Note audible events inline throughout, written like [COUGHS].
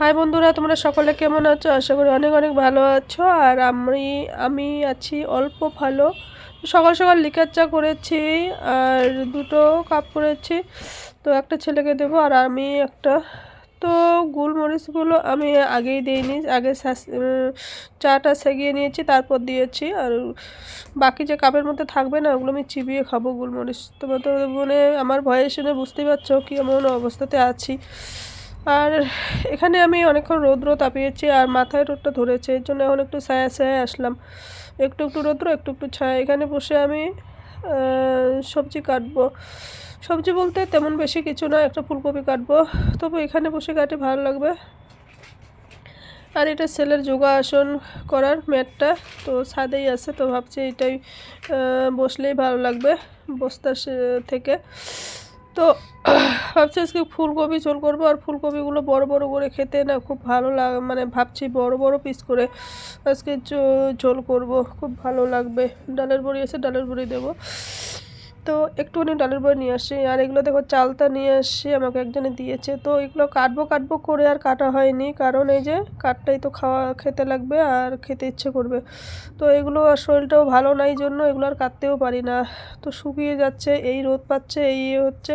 High বন্ধুরা, তোমরা সকলে কেমন আছো? আশা করি অনেক অনেক ভালো আছো। আর আমি আমি আছি অল্প ভালো। সকাল সকাল লিকার চা করেছি আর দুটো কাপ করেছি। তো একটা ছেলেকে দেবো আর আমি একটা। তো গোলমরিচগুলো আমি আগেই দিইনি, আগে চাটা সেগিয়ে নিয়েছি, তারপর দিয়েছি। আর বাকি যে কাপের মধ্যে থাকবে না, ওগুলো আমি চিবিয়ে খাব গোলমরিচ। তোমার তো মানে আমার ভয়ে শুনে বুঝতেই পারছ কি এমন অবস্থাতে আছি। আর এখানে আমি অনেকক্ষণ রৌদ্র তাপিয়েছি আর মাথায় রোদটা ধরেছে, এর জন্য এখন একটু ছায়া ছায়া আসলাম। একটু একটু রৌদ্র, একটু একটু ছায়া। এখানে বসে আমি সবজি কাটবো। সবজি বলতে তেমন বেশি কিছু না, একটা ফুলকপি কাটবো। তবু এখানে বসে কাটে ভালো লাগবে। আর এটা ছেলের যোগাসন করার ম্যাটটা, তো ছাদেই আছে, তো ভাবছি এটাই বসলেই ভালো লাগবে বস্তার থেকে। তো ভাবছি আজকে ফুলকপি ঝোল করব আর ফুলকপিগুলো বড় বড় করে খেতে না খুব ভালো লাগ মানে ভাবছি বড় বড় পিস করে আজকে চোল করব, খুব ভালো লাগবে। ডালের বড়ি আছে, ডালের বড়ি দেবো। তো একটুখানি ডালের বড়ি নিয়ে আসি, আর এগুলো দেখো চালতা নিয়ে আসি, আমাকে একজনে দিয়েছে। তো এগুলো কাটবো কাটবো করে আর কাটা হয়নি, কারণ এই যে কাঠটাই তো খাওয়া, খেতে লাগবে আর খেতে ইচ্ছে করবে। তো এগুলো আর শরীরটাও ভালো নাই জন্য এগুলো আর কাটতেও পারি না। তো শুকিয়ে যাচ্ছে, এই রোদ পাচ্ছে, এই ইয়ে হচ্ছে,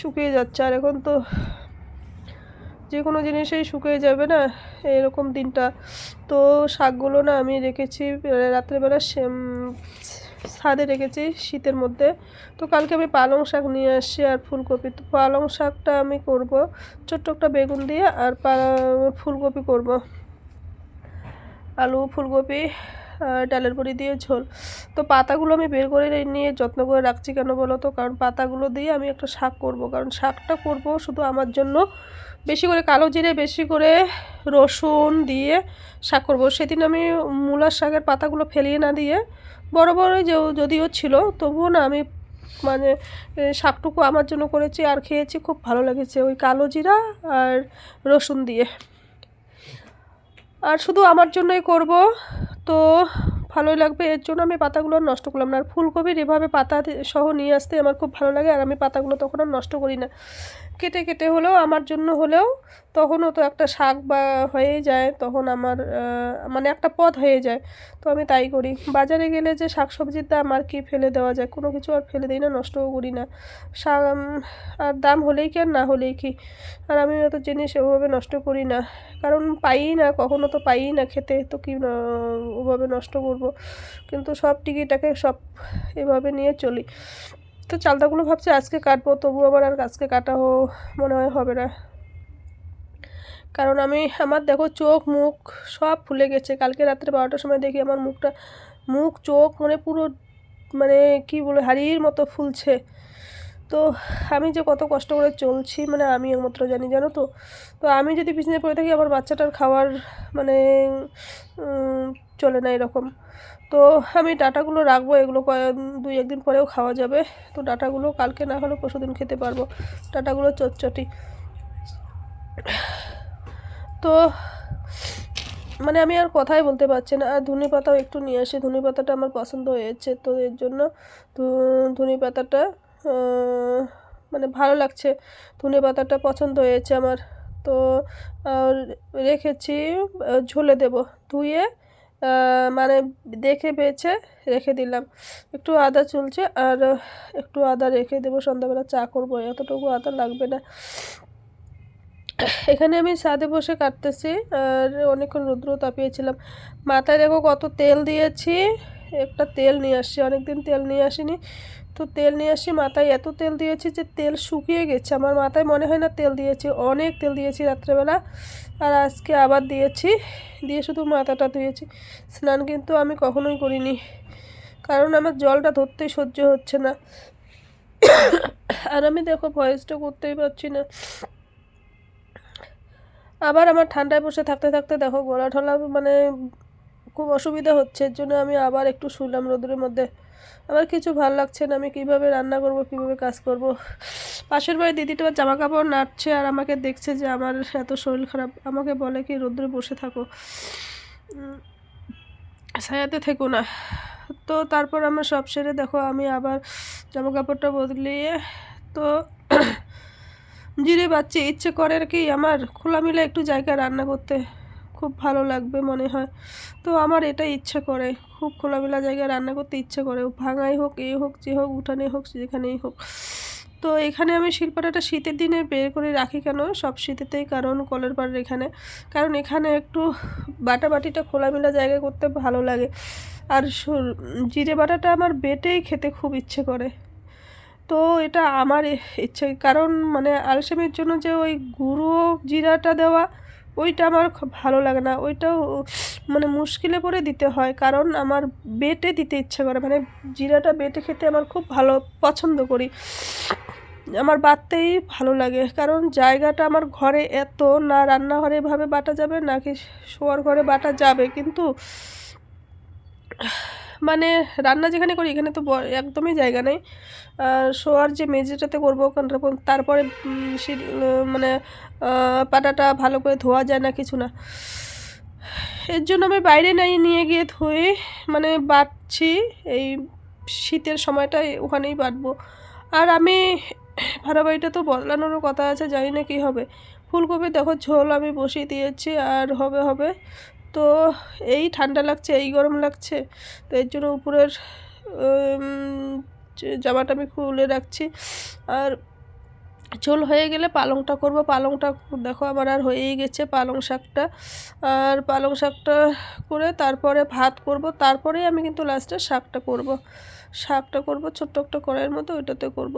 শুকিয়ে যাচ্ছে। আর এখন তো যে কোনো জিনিসেই শুকিয়ে যাবে না, এরকম দিনটা। তো শাকগুলো না আমি রেখেছি, রাত্রেবেলা ছাদে রেখেছি শীতের মধ্যে। তো কালকে আমি পালং শাক নিয়ে আসছি আর ফুলকপি। তো পালং শাকটা আমি করব। ছোট্ট একটা বেগুন দিয়ে আর ফুলকপি করব। আলু, ফুলকপি ডালের বড়ি দিয়ে ঝোল। তো পাতাগুলো আমি বের করে নিয়ে যত্ন করে রাখছি কেন বলো তো? কারণ পাতাগুলো দিয়ে আমি একটা শাক করব। কারণ শাকটা করব শুধু আমার জন্য। বেশি করে কালো জিরে, বেশি করে রসুন দিয়ে শাক করব। সেদিন আমি মূলার শাকের পাতাগুলো ফেলিয়ে না দিয়ে বড় বড় যে যদিও ছিল, তবুও না আমি মানে শাকটুকু আমার জন্য করেছি আর খেয়েছি, খুব ভালো লেগেছে ওই কালো জিরা আর রসুন দিয়ে। আর শুধু আমার জন্যই করব, তো ভালোই লাগবে, এর জন্য আমি পাতাগুলো নষ্ট করলাম না। আর ফুলকপির এভাবে পাতা সহ নিয়ে আসতে আমার খুব ভালো লাগে, আর আমি পাতাগুলো তখন আর নষ্ট করি না। কেটে কেটে হলেও আমার জন্য হলেও তখনও তো একটা শাক বা হয়েই যায়, তখন আমার মানে একটা পথ হয়ে যায়। তো আমি তাই করি। বাজারে গেলে যে শাক সবজির দাম আর কি ফেলে দেওয়া যায়, কোনো কিছু আর ফেলে দিই না, নষ্টও করি না। শাক আর দাম হলেই কি আর না হলেই কি? আর আমি অত জিনিস ওভাবে নষ্ট করি না। কারণ পাই না, কখনো তো পাই না খেতে, তো কি ওভাবে নষ্ট করব? কিন্তু সব টিকিটাকে সব এভাবে নিয়ে চলি। তো চালতাগুলো ভাবছি আজকে কাটবো তবু আবার আর আজকে কাটাও মনে হয় হবে না। কারণ আমি, আমার দেখো চোখ, মুখ সব ফুলে গেছে। কালকে রাত্রে বারোটার সময় দেখি আমার মুখটা, মুখ, চোখ মানে পুরো মানে কি বলে, হাড়ির মতো ফুলছে। তো আমি যে কত কষ্ট করে চলছি মানে আমি একমাত্র জানি, জানো তো? তো আমি যদি পিছনে পড়ে থাকি, আমার বাচ্চাটার খাওয়ার মানে চলে না এরকম। তো আমি ডাটাগুলো রাখব, এগুলো দুই একদিন পরেও খাওয়া যাবে। তো ডাটাগুলো কালকে না হলে পরশু দিন খেতে পারব। ডাটাগুলো চটচটি। তো মানে আমি আর কথাই বলতে পারছি না। আর ধনে পাতাও একটু নিয়ে আসি। ধনে পাতাটা আমার পছন্দ হয়েছে, তো এর জন্য ধনে পাতাটা মানে ভালো লাগছে। ধনে পাতাটা পছন্দ হয়েছে আমার। তো রেখেছি ঝোলে দেব। ধুয়ে মানে দেখে বেছে রেখে দিলাম। একটু আদা চলছে আর একটু আদা রেখে দেবো, সন্ধ্যাবেলা চা করব, এতটুকু আদা লাগবে না। এখানে আমি ছাদে বসে কাটতেছি আর অনেকক্ষণ রৌদ্র তাপিয়েছিলাম। মাথায় দেখো কত তেল দিয়েছি, একটা তেল নিয়ে আসছি, অনেকদিন তেল নিয়ে আসিনি। তো তেল নিয়ে আসি, মাথায় এত তেল দিয়েছি যে তেল শুকিয়ে গেছে। আমার মাথায় মনে হয় না তেল দিয়েছি, অনেক তেল দিয়েছি রাত্রেবেলা। আর আজকে আবার দিয়েছি, দিয়ে শুধু মাথাটা ধুয়েছি। স্নান কিন্তু আমি কখনোই করিনি, কারণ আমার জলটা ধরতেই সহ্য হচ্ছে না। আর আমি দেখো ভয়েসটা করতেই পারছি না। আবার আমার ঠান্ডায় বসে থাকতে থাকতে দেখো গলা ঠলা মানে খুব অসুবিধা হচ্ছে, এর জন্য আমি আবার একটু শুলাম রোদের মধ্যে। আমার কিছু ভালো লাগছে না, আমি কীভাবে রান্না করব, কীভাবে কাজ করব। পাশের বাড়ি দিদিটা আবার জামা কাপড় নাড়ছে আর আমাকে দেখছে যে আমার এত শরীর খারাপ। আমাকে বলে কি, রোদ্রে বসে থাকো। ছায়াতে থেকো না। তো তারপর আমার সব সেরে দেখো, আমি আবার জামা কাপড়টা বদলিয়ে তো [CLEARS THROAT] জিরে বাচ্চা ইচ্ছে করে আর কি আমার খোলামেলা একটু জায়গা রান্না করতে। খুব ভালো লাগবে মনে হয়। তো আমার এটা ইচ্ছে করে। খুব খোলামেলা জায়গায় রান্না করতে ইচ্ছে করে। ভাঙাই হোক, এ হোক, যে হোক, উঠানে হোক, যেখানেই হোক। তো এখানে আমি শিল্পাটাটা শীতের দিনে বের করে রাখি কেন? সব শীতেতেই, কারণ কলের পাড়ের এখানে। কারণ এখানে একটু বাটা বাটিটা খোলামেলা জায়গায় করতে ভালো লাগে। আর জিরে বাটাটা আমার বেটেই খেতে খুব ইচ্ছে করে। তো এটা আমার ইচ্ছে। কারণ মানে আলসেমির জন্য যে ওই গুঁড়ো জিরাটা দেওয়া ওইটা আমার খুব ভালো লাগে না। ওইটাও মানে মুশকিলে পড়ে দিতে হয়। কারণ আমার বেটে দিতে ইচ্ছে করে। মানে জিরাটা বেটে খেতে আমার খুব ভালো পছন্দ করি। আমার বাটতেই ভালো লাগে। কারণ জায়গাটা আমার ঘরে এত না রান্নাঘরে এভাবে বাটা যাবে, নাকি শোয়ার ঘরে বাটা যাবে। কিন্তু মানে রান্না যেখানে করি, এখানে তো একদমই জায়গা নেই। আর শোয়ার যে মেঝেটাতে করব তারপরে মানে পাটাটা ভালো করে ধোয়া যায় না কিছু না। এর জন্য আমি বাইরে নাই, নিয়ে গিয়ে ধুয়ে মানে বাটছি এই শীতের সময়টায় ওখানেই বাটবো আর আমি ভাড়া বাড়িটা তো বদলানোরও কথা আছে, জানি না কী হবে। ফুলকপি দেখো, ঝোল আমি বসিয়ে দিয়েছি, আর হবে হবে। তো এই ঠান্ডা লাগছে, এই গরম লাগছে। তো এর জন্য উপরের জামাটা আমি খুলে রাখছি। আর ঝোল হয়ে গেলে পালংটা করব। পালংটা দেখো আমার আর হয়েই গেছে পালং শাকটা। আর পালং শাকটা করে তারপরে ভাত করব। তারপরেই আমি কিন্তু লাস্টে শাকটা করব। শাকটা করব ছোট্ট একটা কড়াইয়ের মতো ওইটাতে করব।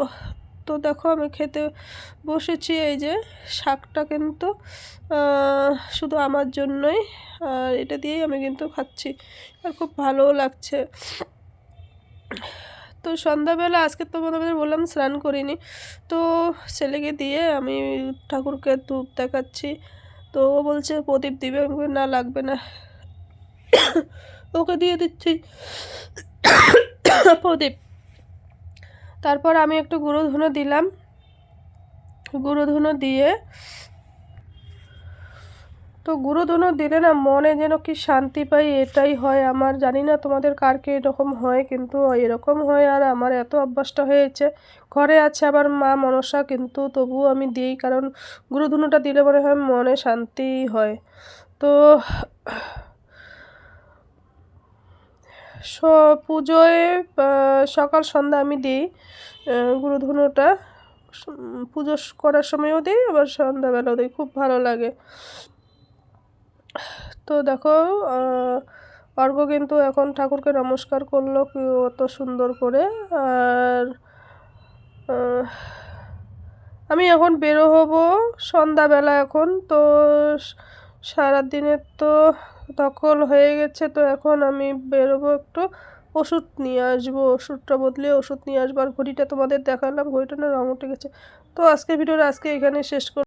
তো দেখো আমি খেতে বসেছি, এই যে শাকটা কিন্তু শুধু আমার জন্যই, আর এটা দিয়েই আমি কিন্তু খাচ্ছি, আর খুব ভালোও লাগছে। তো সন্ধ্যাবেলা, আজকে তো তোমাদের বললাম স্নান করিনি, তো ছেলেকে দিয়ে আমি ঠাকুরকে ধূপ দেখাচ্ছি, তো ও বলছে প্রদীপ দিবে না, লাগবে না। [COUGHS] ওকে দিয়ে দিচ্ছি। [COUGHS] প্রদীপ। তারপর আমি একটু গুঁড়ো ধুনো দিলাম। গুঁড়ো ধুনো দিয়ে তো গুঁড়ো ধুনো দিলে না মনে যেন কি শান্তি পাই, এটাই হয়। আমার জানি না তোমাদের কার কে এরকম হয়, কিন্তু এরকম হয় আর আমার এত অভ্যাসটা হয়েছে। ঘরে আছে আবার মা মনসা, কিন্তু তবুও আমি দিই, কারণ গুঁড়ো ধুনোটা দিলে মনে হয় মনে শান্তি হয়। তো পুজোয় সকাল সন্ধ্যা আমি দিই আহ, গুঁড়ো ধুনোটা উম, পুজো করার সময়ও দিই আবার সন্ধ্যাবেলাও দিই খুব ভালো লাগে। তো দেখো আহ, অর্ঘ্য কিন্তু এখন ঠাকুরকে নমস্কার করল অত সুন্দর করে আর আমি এখন বেরো হব সন্ধ্যাবেলা এখন তো সারাদিনের তো দখল হয়ে গেছে, তো এখন আমি বেরোবো একটু ওষুধ নিয়ে আসব। ওষুধটা বদলে ওষুধ নিয়ে আসব। আর ঘড়িটা তোমাদের দেখালাম, ঘড়িটা না রং উঠে গেছে। তো আজকের ভিডিওটা আজকে এখানে শেষ কর